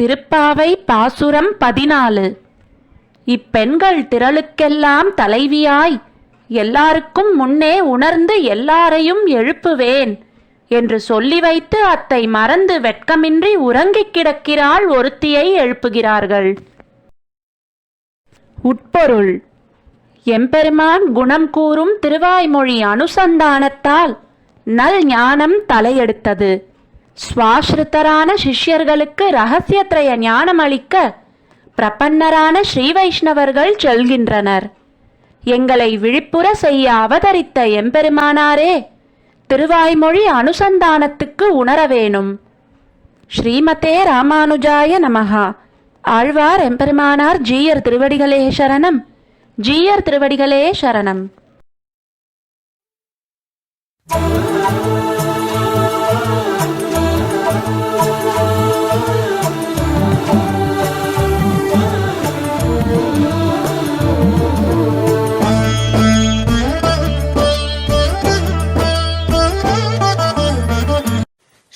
திருப்பாவை பாசுரம் பதினாலு. இப்பெண்கள் திரளுக்கெல்லாம் தலைவியாய் எல்லாருக்கும் முன்னே உணர்ந்து எல்லாரையும் எழுப்புவேன் என்று சொல்லி வைத்து அத்தை மறந்து வெட்கமின்றி உறங்கிக் கிடக்கிறாள் ஒருத்தியை எழுப்புகிறார்கள். உட்பொருள். எம்பெருமான் குணம் கூறும் திருவாய்மொழி அனுசந்தானத்தால் நல் ஞானம் தலையெடுத்தது. ஸ்வாஸ்ருதரான சிஷ்யர்களுக்கு ரகசியத்ரய ஞானம் அளிக்க பிரபன்னரான ஸ்ரீ வைஷ்ணவர்கள் செல்கின்றனர். எங்களை விழிப்புற செய்ய அவதரித்த எம்பெருமானாரே திருவாய்மொழி அனுசந்தானத்துக்கு உணர வேணும். ஸ்ரீமதே ராமானுஜாய நமகா ஆழ்வார் எம்பெருமானார் ஜீயர் திருவடிகளே சரணம். ஜீயர் திருவடிகளே சரணம்.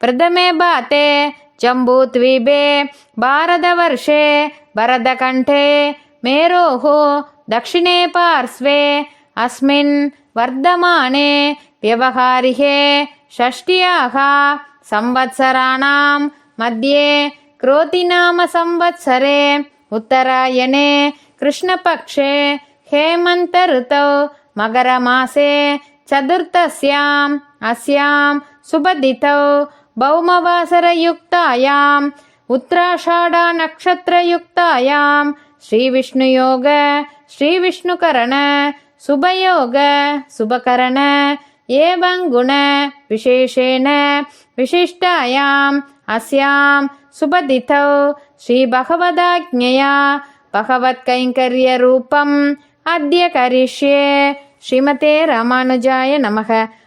प्रथमे बाते जम्बूद्वीपे भारतवर्षे भरतकण्ठे मेरोः दक्षिणे पार्श्वे अस्मिन् वर्धमाने व्यवहारिके षष्ट्याः संवत्सराणां मध्ये क्रोतिनामसंवत्सरे उत्तरायणे कृष्णपक्षे हेमन्तऋतौ मकरमासे चतुर्थस्याम् अस्यां सुबदितौ भौमवासरयुक्तायाम् उत्तराषाढानक्षत्रयुक्तायाम् श्रीविष्णुयोग श्रीविष्णुकरण सुभयोग सुभकरण एवं गुण विशेषेण विशिष्टायाम् अस्यां सुपदितौ श्रीभगवदाज्ञया भगवत्कैङ्कर्यरूपम् अद्य करिष्ये श्रीमते रामानुजाय नमः